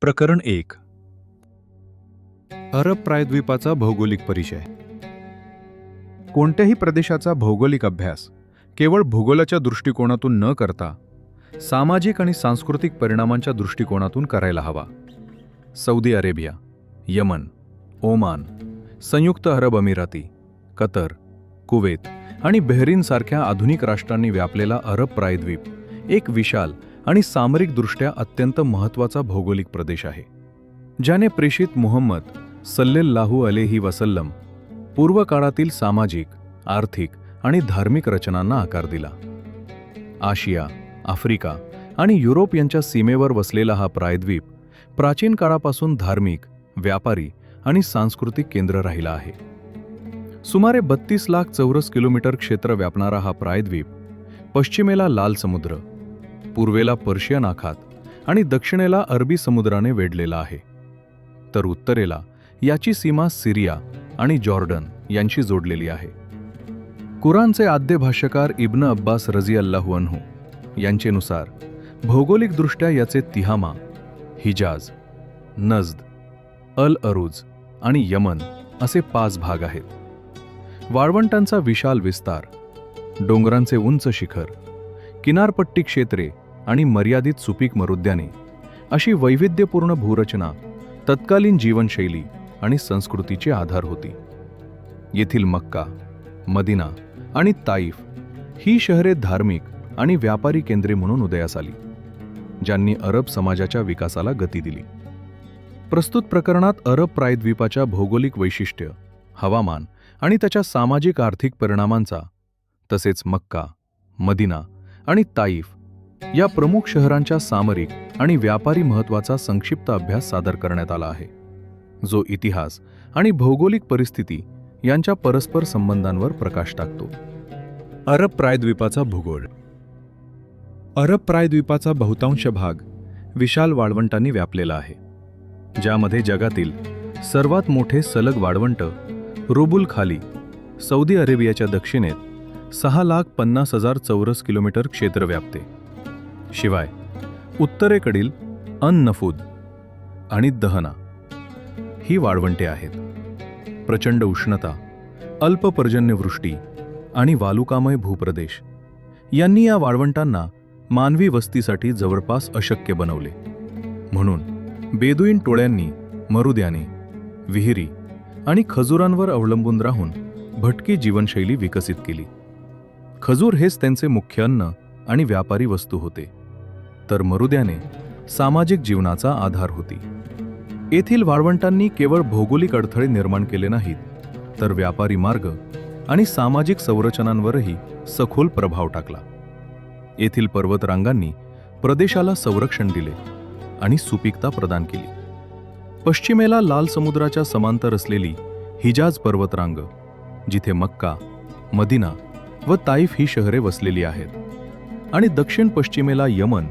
प्रकरण एक. अरब प्रायद्वीपाचा भौगोलिक परिचय. कोणत्याही प्रदेशाचा भौगोलिक अभ्यास केवळ भूगोलाच्या दृष्टिकोनातून न करता सामाजिक आणि सांस्कृतिक परिणामांच्या दृष्टिकोनातून करायला हवा. सौदी अरेबिया यमन ओमान संयुक्त अरब अमिराती कतर कुवेत आणि बेहरीनसारख्या आधुनिक राष्ट्रांनी व्यापलेला अरब प्रायद्वीप एक विशाल आणि सामरिकदृष्ट्या अत्यंत महत्त्वाचा भौगोलिक प्रदेश आहे ज्याने प्रेषित मुहम्मद सल्लेल्लाहू अलेही वसल्लम पूर्व काळातील सामाजिक आर्थिक आणि धार्मिक रचनांना आकार दिला. आशिया आफ्रिका आणि युरोप यांच्या सीमेवर वसलेला हा प्रायद्वीप प्राचीन काळापासून धार्मिक व्यापारी आणि सांस्कृतिक केंद्र राहिला आहे. सुमारे बत्तीस लाख चौरस किलोमीटर क्षेत्र व्यापणारा हा प्रायद्वीप पश्चिमेला लाल समुद्र पूर्वेला पर्शियन आखात आणि दक्षिणेला अरबी समुद्राने वेढलेला आहे. तर उत्तरेला याची सीमा सिरिया आणि जॉर्डन यांशी जोडलेली आहे. कुराणचे आद्य भाष्यकार इब्न अब्बास रझी अल्लाहू अनहू यांचेनुसार भौगोलिकदृष्ट्या याचे तिहामा हिजाज नजद अल अरुज आणि यमन असे पाच भाग आहेत. वाळवंटांचा विशाल विस्तार डोंगरांचे उंच शिखर किनारपट्टी क्षेत्रे आणि मर्यादित सुपीक मरुद्याने अशी वैविध्यपूर्ण भूरचना तत्कालीन जीवनशैली आणि संस्कृतीचे आधार होती. येथील मक्का मदिना आणि ताईफ ही शहरे धार्मिक आणि व्यापारी केंद्रे म्हणून उदयास आली ज्यांनी अरब समाजाच्या विकासाला गती दिली. प्रस्तुत प्रकरणात अरब प्रायद्वीपाच्या भौगोलिक वैशिष्ट्य हवामान आणि त्याच्या सामाजिक आर्थिक परिणामांचा तसेच मक्का मदिना आणि ताईफ या प्रमुख शहरांच्या सामरिक आणि व्यापारी महत्त्वाचा संक्षिप्त अभ्यास सादर करण्यात आला आहे. जो इतिहास आणि भौगोलिक परिस्थिती यांच्या परस्पर संबंधांवर प्रकाश टाकतो. अरब प्रायद्वीपाचा भूगोल. अरब प्रायद्वीपाचा बहुतांश भाग विशाल वाळवंटांनी व्यापलेला आहे. ज्यामध्ये जगातील सर्वात मोठे सलग वाळवंट रुबुल खाली सौदी अरेबियाच्या दक्षिणेत सहा लाख पन्नास हजार चौरस किलोमीटर क्षेत्र व्यापते. शिवाय उत्तरेकडील अन्नफूद आणि दहना ही वाळवंटे आहेत. प्रचंड उष्णता अल्प पर्जन्यवृष्टी आणि वालुकामय भूप्रदेश यांनी या वाळवंटांना मानवी वस्तीसाठी जवळपास अशक्य बनवले. म्हणून बेदुईन टोळ्यांनी मरुद्याने विहिरी आणि खजुरांवर अवलंबून राहून भटकी जीवनशैली विकसित केली. खजूर हेच त्यांचे मुख्य अन्न आणि व्यापारी वस्तू होते. तर मरुद्याने सामाजिक जीवनाचा आधार होती. येथील वाळवंटांनी केवळ भौगोलिक अडथळे निर्माण केले नाहीत तर व्यापारी मार्ग आणि सामाजिक संरचनांवरही सखोल प्रभाव टाकला. येथील पर्वतरांगांनी प्रदेशाला संरक्षण दिले आणि सुपीकता प्रदान केली. पश्चिमेला लाल समुद्राच्या समांतर असलेली हिजाज पर्वतरांग जिथे मक्का मदिना व ताईफ ही शहरे वसलेली आहेत आणि दक्षिण पश्चिमेला यमन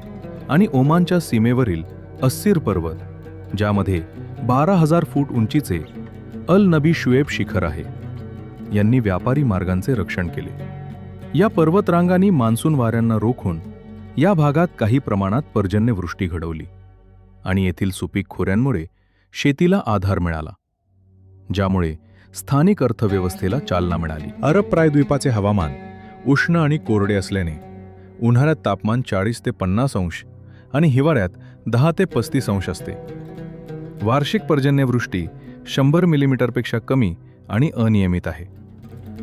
आणि ओमानच्या सीमेवरील अस्सीर पर्वत ज्यामध्ये बारा हजार फूट उंचीचे अल नबी शुएब शिखर आहे. यांनी व्यापारी मार्गांचे रक्षण केले. या पर्वतरांगांनी मान्सून वाऱ्यांना रोखून या भागात काही प्रमाणात पर्जन्यवृष्टी घडवली आणि येथील सुपीक खोऱ्यांमुळे शेतीला आधार मिळाला ज्यामुळे स्थानिक अर्थव्यवस्थेला चालना मिळाली. अरब प्रायद्वीपाचे हवामान उष्ण आणि कोरडे असल्याने उन्हाळ्यात तापमान चाळीस ते पन्नास अंश आणि हिवाळ्यात दहा ते पस्तीस अंश असते. वार्षिक पर्जन्यवृष्टी शंभर मिलीमीटरपेक्षा कमी आणि अनियमित आहे.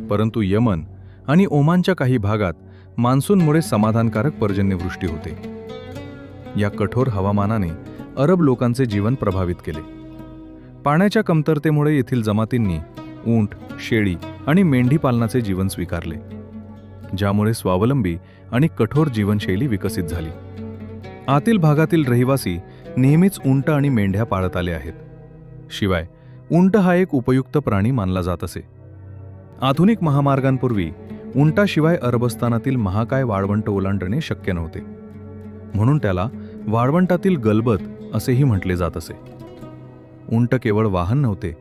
परंतु यमन आणि ओमानच्या काही भागात मान्सूनमुळे समाधानकारक पर्जन्यवृष्टी होते. या कठोर हवामानाने अरब लोकांचे जीवन प्रभावित केले. पाण्याच्या कमतरतेमुळे येथील जमातींनी ऊंट शेळी आणि मेंढी पालनाचे जीवन स्वीकारले ज्यामुळे स्वावलंबी आणि कठोर जीवनशैली विकसित झाली. आतील भागातील रहिवासी नेहमीच उंट आणि मेंढ्या पाळत आले आहेत. शिवाय उंट हा एक उपयुक्त प्राणी मानला जात असे. आधुनिक महामार्गांपूर्वी उंटाशिवाय अरबस्तानातील महाकाय वाळवंट ओलांडणे शक्य नव्हते. म्हणून त्याला वाळवंटातील गलबत असेही म्हटले जात असे. उंट केवळ वाहन नव्हते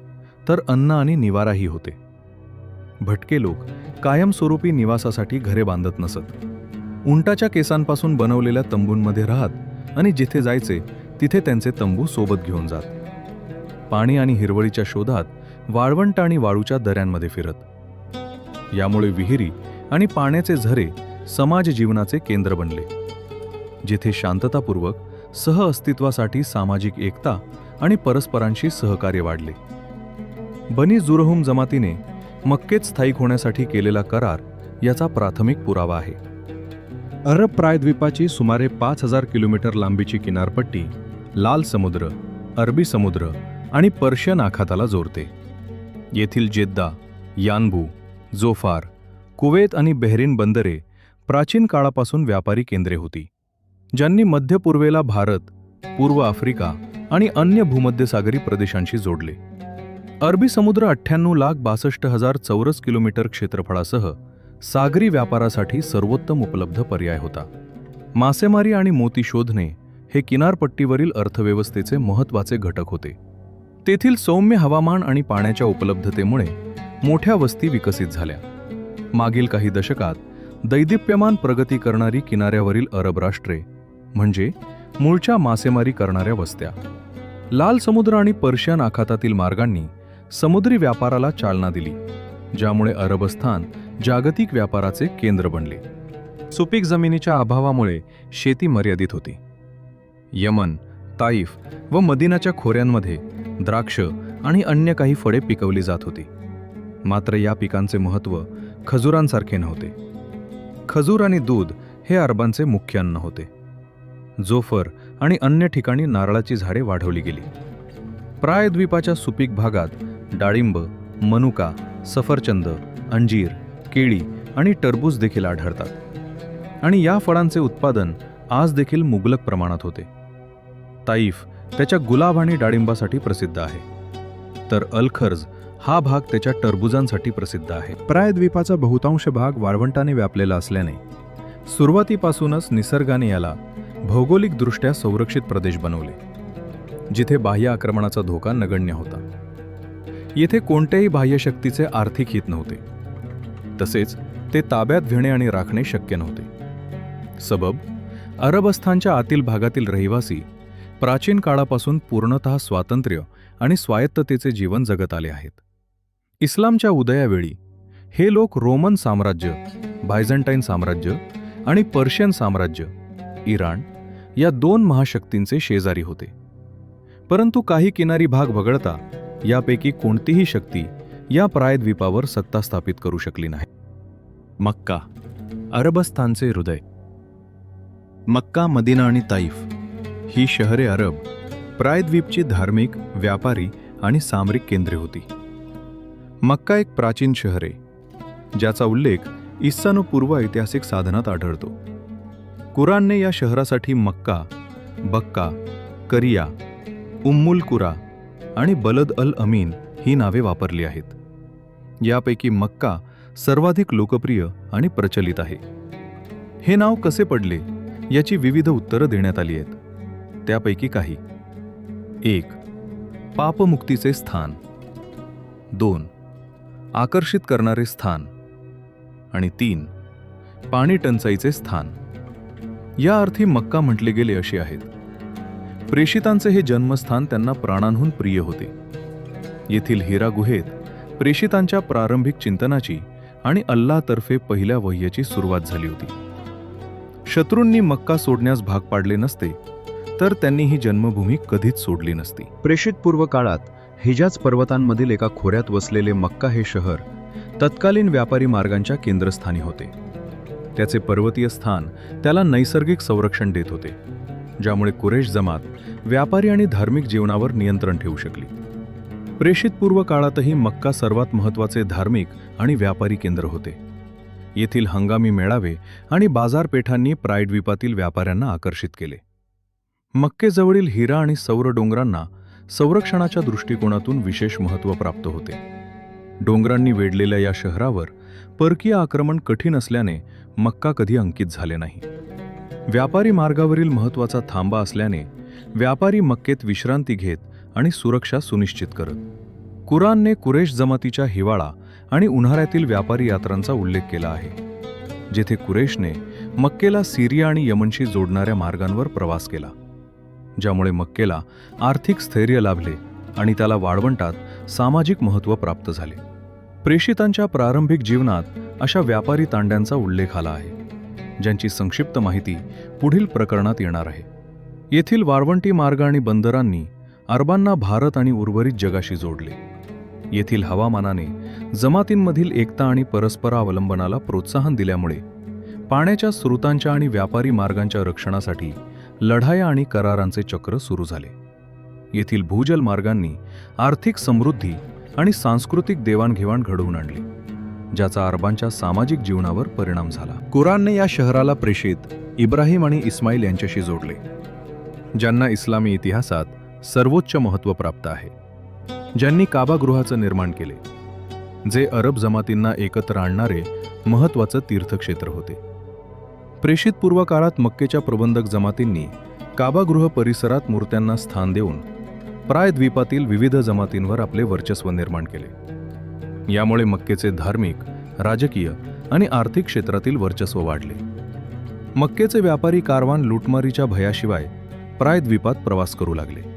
तर अन्न आणि निवाराही होते. भटके लोक कायमस्वरूपी निवासासाठी घरे बांधत नसत. उंटाच्या केसांपासून बनवलेल्या तंबूंमध्ये राहत आणि जिथे जायचे तिथे त्यांचे तंबू सोबत घेऊन जात. पाणी आणि हिरवळीच्या शोधात वाळवंट आणि वाळूच्या दऱ्यांमध्ये फिरत. यामुळे विहिरी आणि पाण्याचे झरे समाज जीवनाचे केंद्र बनले. जिथे शांततापूर्वक सहअस्तित्वासाठी सामाजिक एकता आणि परस्परांशी सहकार्य वाढले. बनी जुरहुम जमातीने मक्केत स्थायिक होण्यासाठी केलेला करार याचा प्राथमिक पुरावा आहे. अरब प्रायद्वीपाची सुमारे पाच हजार किलोमीटर लांबीची किनारपट्टी लाल समुद्र अरबी समुद्र आणि पर्शियन आखाताला जोडते. येथील जेद्दा यानबू जोफार कुवेत आणि बेहरीन बंदरे प्राचीन काळापासून व्यापारी केंद्रे होती ज्यांनी मध्य पूर्वेला भारत पूर्व आफ्रिका आणि अन्य भूमध्यसागरी प्रदेशांशी जोडले. अरबी समुद्र अठ्ठ्याण्णव लाख बासष्ट हजार चौरस किलोमीटर क्षेत्रफळासह सागरी व्यापारासाठी सर्वोत्तम उपलब्ध पर्याय होता. मासेमारी आणि मोती शोधणे हे किनारपट्टीवरील अर्थव्यवस्थेचे महत्त्वाचे घटक होते. तेथील सौम्य हवामान आणि पाण्याच्या उपलब्धतेमुळे मोठ्या वस्ती विकसित झाल्या. मागील काही दशकात दैदिप्यमान प्रगती करणारी किनाऱ्यावरील अरब राष्ट्रे म्हणजे मूळच्या मासेमारी करणाऱ्या वस्त्या लाल समुद्र आणि पर्शियन आखातातील मार्गांनी समुद्री व्यापाराला चालना दिली ज्यामुळे अरबस्थान जागतिक व्यापाराचे केंद्र बनले. सुपीक जमिनीच्या अभावामुळे शेती मर्यादित होती. यमन ताईफ व मदिनाच्या खोऱ्यांमध्ये द्राक्ष आणि अन्य काही फळे पिकवली जात होती. मात्र या पिकांचे महत्त्व खजुरांसारखे नव्हते. खजूर आणि दूध हे अरबांचे मुख्य अन्न होते. जोफर आणि अन्य ठिकाणी नारळाची झाडे वाढवली गेली. प्रायद्वीपाच्या सुपीक भागात डाळिंब मनुका सफरचंद अंजीर केळी आणि टरबूज देखील आढळतात. आणि या फळांचे उत्पादन आज देखील मुबलक प्रमाणात होते. ताईफ त्याच्या गुलाब आणि डाळिंबासाठी प्रसिद्ध आहे. तर अलखर्ज हा भाग त्याच्या टरबुजांसाठी प्रसिद्ध आहे. प्रायद्वीपाचा बहुतांश भाग वाळवंटाने व्यापलेला असल्याने सुरुवातीपासूनच निसर्गाने याला भौगोलिकदृष्ट्या संरक्षित प्रदेश बनवले जिथे बाह्य आक्रमणाचा धोका नगण्य होता. येथे कोणत्याही बाह्य शक्तीचे आर्थिक हित नव्हते. तसेच ते ताब्यात घेणे आणि राखणे शक्य नव्हते. सबब अरबस्थानच्या आतील भागातील रहिवासी प्राचीन काळापासून पूर्णतः स्वातंत्र्य आणि स्वायत्ततेचे जीवन जगत आले आहेत. इस्लामच्या उदयावेळी हे लोक रोमन साम्राज्य बायझंटाईन साम्राज्य आणि पर्शियन साम्राज्य इराण या दोन महाशक्तींचे शेजारी होते. परंतु काही किनारी भाग वगळता यापैकी कोणतीही शक्ती या प्रायद्वीपावर सत्ता स्थापित करू शकली नाही. मक्का अरबस्थानचे हृदय. मक्का मदिना आणि ताईफ ही शहरे अरब प्रायद्वीपची धार्मिक व्यापारी आणि सामरिक केंद्रे होती. मक्का एक प्राचीन शहर आहे ज्याचा उल्लेख इस्सानुपूर्व ऐतिहासिक साधनात आढळतो. कुराणने या शहरासाठी मक्का बक्का करिया उम्मुल कुरा आणि बलद अल अमीन ही नावे वापरली आहेत. यापैकी मक्का सर्वाधिक लोकप्रिय आणि प्रचलित आहे. हे नाव कसे पडले याची विविध उत्तरं देण्यात आली आहेत. त्यापैकी काही. एक. पापमुक्तीचे स्थान. दोन. आकर्षित करणारे स्थान. आणि तीन. पाणी टंचाईचे स्थान. या अर्थी मक्का म्हटले गेले असे आहेत. प्रेषितांचे हे जन्मस्थान त्यांना प्राणांहून प्रिय होते. येथील हिरा गुहेत प्रेषितांच्या प्रारंभिक चिंतनाची आणि अल्लातर्फे पहिल्या वह्याची सुरुवात झाली होती. शत्रूंनी मक्का सोडण्यास भाग पाडले नसते तर त्यांनी ही जन्मभूमी कधीच सोडली नसती. प्रेषित पूर्व काळात हिजाज पर्वतांमधील एका खोऱ्यात वसलेले मक्का हे शहर तत्कालीन व्यापारी मार्गांच्या केंद्रस्थानी होते. त्याचे पर्वतीय स्थान त्याला नैसर्गिक संरक्षण देत होते ज्यामुळे कुरेश जमात व्यापारी आणि धार्मिक जीवनावर नियंत्रण ठेवू शकली. प्रेषितपूर्व काळातही मक्का सर्वात महत्त्वाचे धार्मिक आणि व्यापारी केंद्र होते. येथील हंगामी मेळावे आणि बाजारपेठांनी प्रायद्वीपातील व्यापाऱ्यांना आकर्षित केले. मक्केजवळील हिरा आणि सौर डोंगरांना संरक्षणाच्या दृष्टिकोनातून विशेष महत्त्व प्राप्त होते. डोंगरांनी वेढलेल्या या शहरावर परकीय आक्रमण कठीण असल्याने मक्का कधी अंकित झाले नाही. व्यापारी मार्गावरील महत्त्वाचा थांबा असल्याने व्यापारी मक्केत विश्रांती घेत आणि सुरक्षा सुनिश्चित करत. कुरानने कुरेश जमातीच्या हिवाळा आणि उन्हाळ्यातील व्यापारी यात्रांचा उल्लेख केला आहे जेथे कुरेशने मक्केला सिरिया आणि यमनशी जोडणाऱ्या मार्गांवर प्रवास केला ज्यामुळे मक्केला आर्थिक स्थैर्य लाभले आणि त्याला वाळवंटात सामाजिक महत्त्व प्राप्त झाले. प्रेषितांच्या प्रारंभिक जीवनात अशा व्यापारी तांड्यांचा उल्लेख आला आहे ज्यांची संक्षिप्त माहिती पुढील प्रकरणात येणार आहे. येथील वाळवंटी मार्ग आणि बंदरांनी अरबांना भारत आणि उर्वरित जगाशी जोडले. येथील हवामानाने जमातींमधील एकता आणि परस्परावलंबनाला प्रोत्साहन दिल्यामुळे पाण्याच्या स्रोतांच्या आणि व्यापारी मार्गांच्या रक्षणासाठी लढाया आणि करारांचे चक्र सुरू झाले. येथील भूजल मार्गांनी आर्थिक समृद्धी आणि सांस्कृतिक देवाणघेवाण घडवून आणली ज्याचा अरबांच्या सामाजिक जीवनावर परिणाम झाला. कुराणने या शहराला प्रेषित इब्राहिम आणि इस्माईल यांच्याशी जोडले ज्यांना इस्लामी इतिहासात सर्वोच्च महत्त्व प्राप्त आहे. ज्यांनी काबागृहाचं निर्माण केले जे अरब जमातींना एकत्र आणणारे महत्त्वाचं तीर्थक्षेत्र होते. प्रेषित पूर्व काळात मक्केच्या प्रबंधक जमातींनी काबागृह परिसरात मूर्त्यांना स्थान देऊन प्रायद्वीपातील विविध जमातींवर आपले वर्चस्व निर्माण केले. यामुळे मक्केचे धार्मिक राजकीय आणि आर्थिक क्षेत्रातील वर्चस्व वाढले. मक्केचे व्यापारी कारवान लुटमारीच्या भयाशिवाय प्रायद्वीपात प्रवास करू लागले.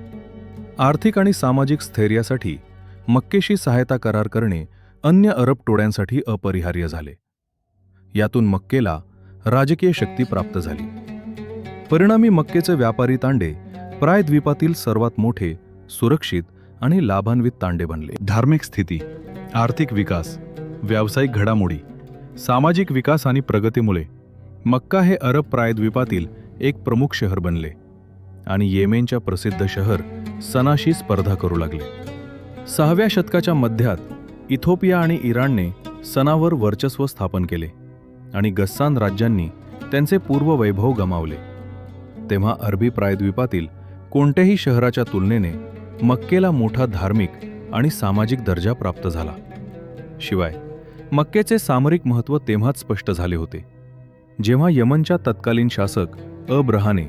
आर्थिक आणि सामाजिक स्थैर्यासाठी मक्केशी सहायता करार करणे अन्य अरब टोळ्यांसाठी अपरिहार्य झाले. यातून मक्केला राजकीय शक्ती प्राप्त झाली. परिणामी मक्केचे व्यापारी तांडे प्रायद्वीपातील सर्वात मोठे सुरक्षित आणि लाभान्वित तांडे बनले. धार्मिक स्थिती आर्थिक विकास व्यावसायिक घडामोडी सामाजिक विकास आणि प्रगतीमुळे मक्का हे अरब प्रायद्वीपातील एक प्रमुख शहर बनले आणि येमेनच्या प्रसिद्ध शहर सणाशी स्पर्धा करू लागले. सहाव्या शतकाच्या मध्यात इथोपिया आणि इराणने सणावर वर्चस्व स्थापन केले आणि गस्सान राज्यांनी त्यांचे पूर्व वैभव गमावले. तेव्हा अरबी प्रायद्वीपातील कोणत्याही शहराच्या तुलनेने मक्केला मोठा धार्मिक आणि सामाजिक दर्जा प्राप्त झाला. शिवाय मक्केचे सामरिक महत्त्व तेव्हाच स्पष्ट झाले होते. जेव्हा यमनच्या तत्कालीन शासक अब्रहाने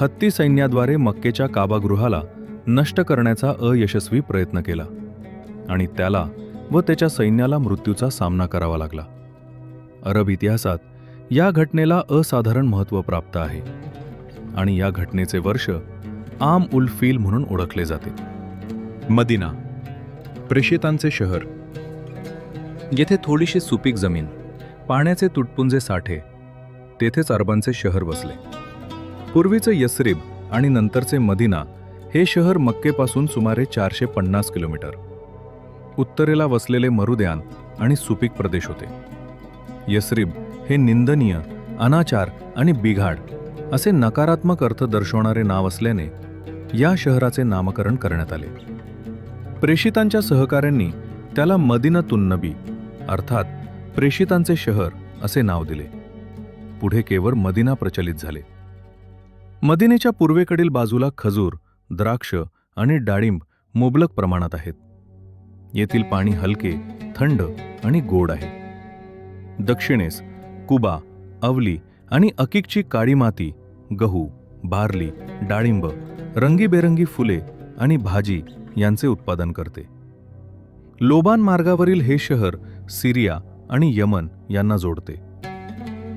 हत्ती सैन्याद्वारे मक्केच्या काबागृहाला नष्ट करण्याचा अयशस्वी प्रयत्न केला आणि त्याला व त्याच्या सैन्याला मृत्यूचा सामना करावा लागला. अरब इतिहासात या घटनेला असाधारण महत्त्व प्राप्त आहे आणि या घटनेचे वर्ष आम उल फील म्हणून ओळखले जाते. मदिना प्रेषितांचे शहर. येथे थोडीशी सुपीक जमीन पाण्याचे तुटपुंजे साठे तेथेच अरबांचे शहर वसले. पूर्वीचे यसरीब आणि नंतरचे मदिना हे शहर मक्केपासून सुमारे चारशे पन्नास किलोमीटर. उत्तरेला वसलेले मरुद्यान आणि सुपीक प्रदेश होते. यसरीब हे निंदनीय अनाचार आणि बिघाड असे नकारात्मक अर्थ दर्शवणारे नाव असल्याने या शहराचे नामकरण करण्यात आले. प्रेषितांच्या सहकाऱ्यांनी त्याला मदिनतुन नबी अर्थात प्रेषितांचे शहर असे नाव दिले. पुढे केवळ मदिना प्रचलित झाले. मदिनेच्या पूर्वेकडील बाजूला खजूर द्राक्ष आणि डाळिंब मुबलक प्रमाणात आहेत. येथील पाणी हलके थंड आणि गोड आहे. दक्षिणेस कुबा अवली आणि अकिकची काळी माती गहू बार्ली डाळिंब रंगीबेरंगी फुले आणि भाजी यांचे उत्पादन करते. लोबान मार्गावरील हे शहर सिरिया आणि यमन यांना जोडते.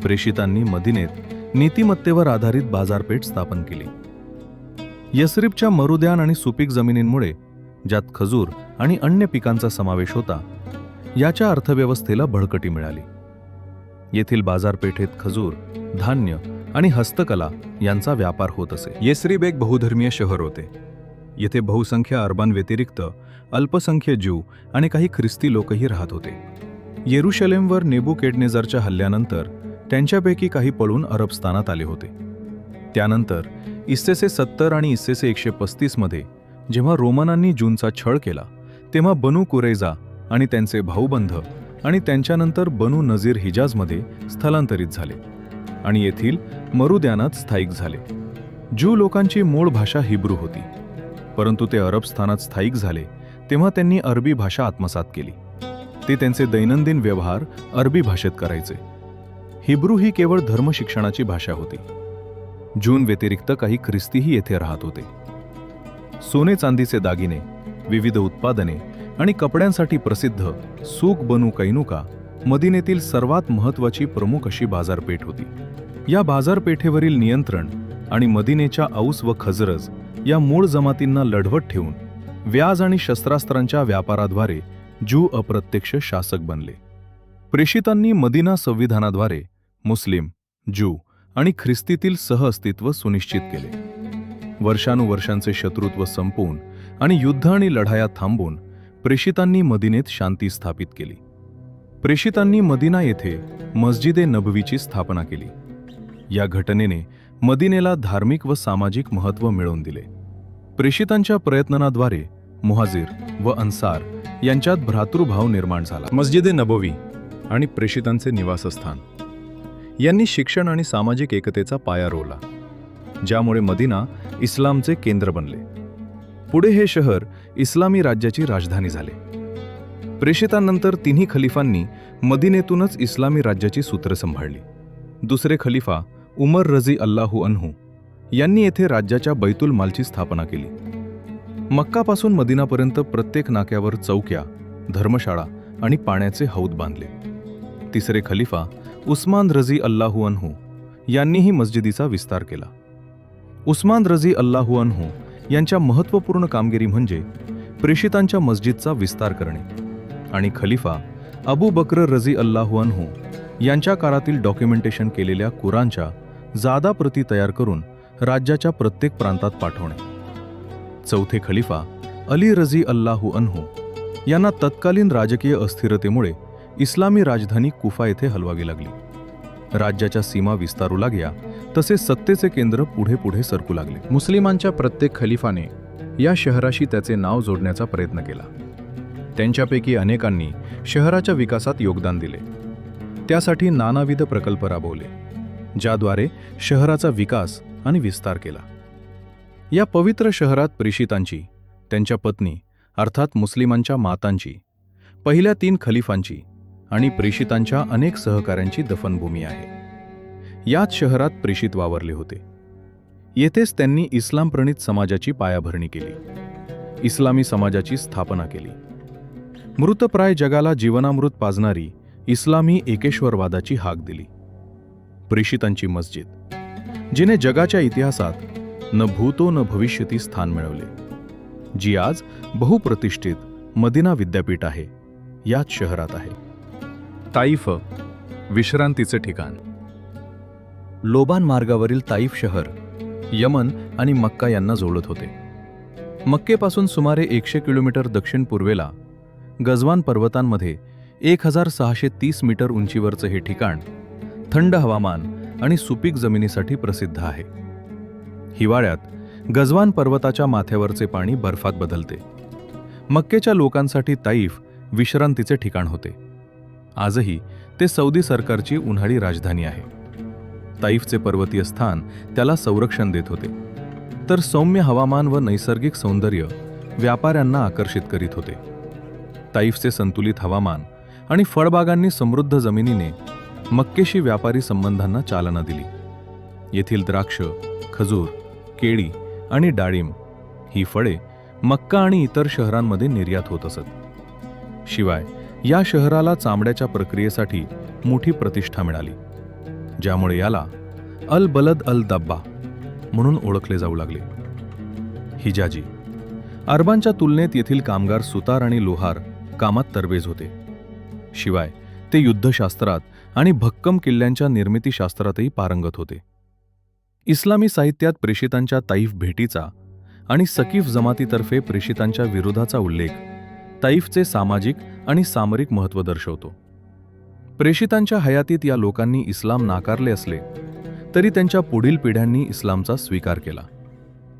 प्रेषितांनी मदिनेत नीतिमत्तेवर आधारित बाजारपेठ स्थापन केली. यसरीबच्या मरुद्यान आणि सुपीक जमिनींमुळे ज्यात खजूर आणि अन्य पिकांचा समावेश होता याच्या अर्थव्यवस्थेला बळकटी मिळाली. येथील बाजारपेठेत खजूर धान्य आणि हस्तकला यांचा व्यापार होत असे. येसरीब एक बहुधर्मीय शहर होते. येथे बहुसंख्य अरबांव्यतिरिक्त अल्पसंख्य ज्यू आणि काही ख्रिस्ती लोकही राहत होते. येरुशलेमवर नेबू केडनेझरच्या हल्ल्यानंतर त्यांच्यापैकी काही पळून अरबस्थानात आले होते. त्यानंतर इससेसे सत्तर आणि इससेसे एकशे पस्तीसमध्ये जेव्हा रोमनांनी जूनचा छळ केला तेव्हा बनू कुरेजा आणि त्यांचे भाऊबंध आणि त्यांच्यानंतर बनू नझीर हिजाजमध्ये स्थलांतरित झाले आणि येथील मरुद्यानात स्थायिक झाले. ज्यू लोकांची मूळ भाषा हिब्रू होती. परंतु ते अरब स्थानात स्थायिक झाले तेव्हा त्यांनी अरबी भाषा आत्मसात केली. ते त्यांचे दैनंदिन व्यवहार अरबी भाषेत करायचे. हिब्रू ही केवळ धर्मशिक्षणाची भाषा होती. जून व्यतिरिक्त काही ख्रिस्तीही येथे राहत होते. सोने चांदीचे दागिने विविध उत्पादने आणि कपड्यांसाठी प्रसिद्ध सूक बनू कैनुका मदिनेतील सर्वात महत्त्वाची प्रमुख अशी बाजारपेठ होती. या बाजारपेठेवरील नियंत्रण आणि मदिनेच्या औस व खजरज या मूळ जमातींना लढवत ठेवून व्याज आणि शस्त्रास्त्रांच्या व्यापाराद्वारे जू अप्रत्यक्ष शासक बनले. प्रेषितांनी मदिना संविधानाद्वारे मुस्लिम जू आणि ख्रिस्तीतील सहअस्तित्व सुनिश्चित केले. वर्षानुवर्षांचे शत्रुत्व संपवून आणि युद्ध आणि लढाया थांबवून प्रेषितांनी मदिनेत शांती स्थापित केली. प्रेषितांनी मदिना येथे मस्जिदे नबवीची स्थापना केली. या घटनेने मदिनेला धार्मिक व सामाजिक महत्त्व मिळवून दिले. प्रेषितांच्या प्रयत्नांद्वारे मुहाजीर व अन्सार यांच्यात भ्रातृभाव निर्माण झाला. मस्जिदे नबवी आणि प्रेषितांचे निवासस्थान. यांनी शिक्षण आणि सामाजिक एकतेचा पाया रोवला ज्यामुळे मदिना इस्लामचे केंद्र बनले. पुढे हे शहर इस्लामी राज्याची राजधानी झाले. प्रेषितांनंतर तिन्ही खलिफांनी मदिनेतूनच इस्लामी राज्याची सूत्र सांभाळली. दुसरे खलिफा उमर रझी अल्लाहू अनहू यांनी येथे राज्याच्या बैतुल मालची स्थापना केली. मक्कापासून मदिनापर्यंत प्रत्येक नाक्यावर चौक्या धर्मशाळा आणि पाण्याचे हौद बांधले. तिसरे खलिफा उस्मान रझी अल्लाहू अनहू यांनीही मस्जिदीचा विस्तार केला. उस्मान रझी अल्लाहू अनहू यांच्या महत्त्वपूर्ण कामगिरी म्हणजे प्रेषितांच्या मस्जिदचा विस्तार करणे आणि खलिफा अबू बकर रझी अल्लाहू अनहू यांच्या काळातील डॉक्युमेंटेशन केलेल्या कुरांच्या जादा प्रती तयार करून राज्याच्या प्रत्येक प्रांतात पाठवणे. चौथे खलिफा अली रझी अल्लाहू अनहू यांना तत्कालीन राजकीय अस्थिरतेमुळे इस्लामी राजधानी कुफा येथे हलवावी लागली. राज्याच्या सीमा विस्तारू लागल्या तसे सत्तेचे केंद्र पुढे पुढे सरकू लागले. मुस्लिमांच्या प्रत्येक खलिफाने या शहराशी त्याचे नाव जोडण्याचा प्रयत्न केला. त्यांच्यापैकी अनेकांनी शहराच्या विकासात योगदान दिले. त्यासाठी नानाविध प्रकल्प राबवले ज्याद्वारे शहराचा विकास आणि विस्तार केला. या पवित्र शहरात प्रेषितांची त्यांच्या पत्नी अर्थात मुस्लिमांच्या मातांची पहिल्या तीन खलिफांची आणि प्रेषितांच्या अनेक सहकाऱ्यांची दफनभूमी आहे. याच शहरात प्रेषित वावरले होते. येथेच त्यांनी इस्लाम प्रणित समाजाची पायाभरणी केली. इस्लामी समाजाची स्थापना केली. मृतप्राय जगाला जीवनामृत पाजणारी इस्लामी एकेश्वरवादाची हाक दिली. प्रेषितांची मस्जिद जिने जगाच्या इतिहासात न भूतो न भविष्यती स्थान मिळवले. जी आज बहुप्रतिष्ठित मदिना विद्यापीठ आहे याच शहरात आहे. ताईफ विश्रांतीचे ठिकाण. लोबान मार्गावरील ताईफ शहर यमन आणि मक्का यांना जोडत होते. मक्केपासून सुमारे एकशे किलोमीटर दक्षिण पूर्वेला गजवान पर्वतांमध्ये एक हजार सहाशे तीस मीटर उंचीवरचं हे ठिकाण थंड हवामान आणि सुपीक जमिनीसाठी प्रसिद्ध आहे. हिवाळ्यात गजवान पर्वताच्या माथ्यावरचे पाणी बर्फात बदलते. मक्केच्या लोकांसाठी ताईफ विश्रांतीचे ठिकाण होते. आजही ते सौदी सरकारची उन्हाळी राजधानी आहे. ताईफचे पर्वतीय स्थान त्याला संरक्षण देत होते. तर सौम्य हवामान व नैसर्गिक सौंदर्य व्यापाऱ्यांना आकर्षित करीत होते. ताईफचे संतुलित हवामान आणि फळबागांनी समृद्ध जमिनीने मक्केशी व्यापारी संबंधांना चालना दिली. येथील द्राक्ष खजूर केळी आणि डाळिंब ही फळे मक्का आणि इतर शहरांमध्ये निर्यात होत असत. शिवाय या शहराला चामड्याच्या प्रक्रियेसाठी मोठी प्रतिष्ठा मिळाली ज्यामुळे याला अल बलद अल दब्बा म्हणून ओळखले जाऊ लागले. हिजाजी अरबांच्या तुलनेत येथील कामगार सुतार आणि लोहार कामात तरबेज होते. शिवाय ते युद्धशास्त्रात आणि भक्कम किल्ल्यांच्या निर्मितीशास्त्रातही पारंगत होते. इस्लामी साहित्यात प्रेषितांच्या ताईफ भेटीचा आणि सकीफ जमातीतर्फे प्रेषितांच्या विरोधाचा उल्लेख ताईफचे सामाजिक आणि सामरिक महत्त्व दर्शवतो. प्रेषितांच्या हयातीत या लोकांनी इस्लाम नाकारले असले तरी त्यांच्या पुढील पिढ्यांनी इस्लामचा स्वीकार केला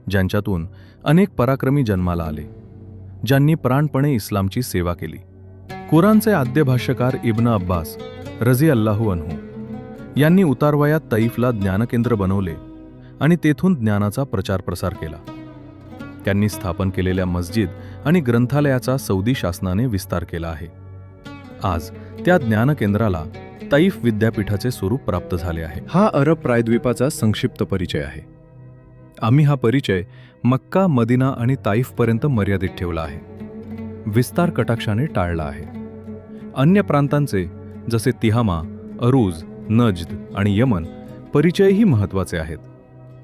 ज्यांच्यातून अनेक पराक्रमी जन्माला आले ज्यांनी प्राणपणे इस्लामची सेवा केली. कुराणचे आद्य भाष्यकार इब्न अब्बास रझी अल्लाहू अनहू यांनी उतारवयात तईफला ज्ञानकेंद्र बनवले आणि तेथून ज्ञानाचा प्रचार प्रसार केला. त्यांनी स्थापन केलेल्या मस्जिद आणि ग्रंथालयाचा सौदी शासनाने विस्तार केला आहे. आज त्या ज्ञानकेंद्राला तईफ विद्यापीठाचे स्वरूप प्राप्त झाले आहे. हा अरब प्रायद्वीपाचा संक्षिप्त परिचय आहे. आम्ही हा परिचय मक्का मदिना आणि ताईफपर्यंत मर्यादित ठेवला आहे. विस्तार कटाक्षाने टाळला आहे. अन्य प्रांतांचे जसे तिहामा अरूज नजद आणि यमन परिचयही महत्त्वाचे आहेत.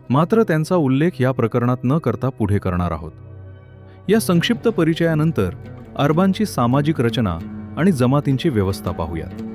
मात्र त्यांचा उल्लेख या प्रकरणात न करता पुढे करणार आहोत. या संक्षिप्त परिचयानंतर अरबांची सामाजिक रचना आणि जमातींची व्यवस्था पाहूयात.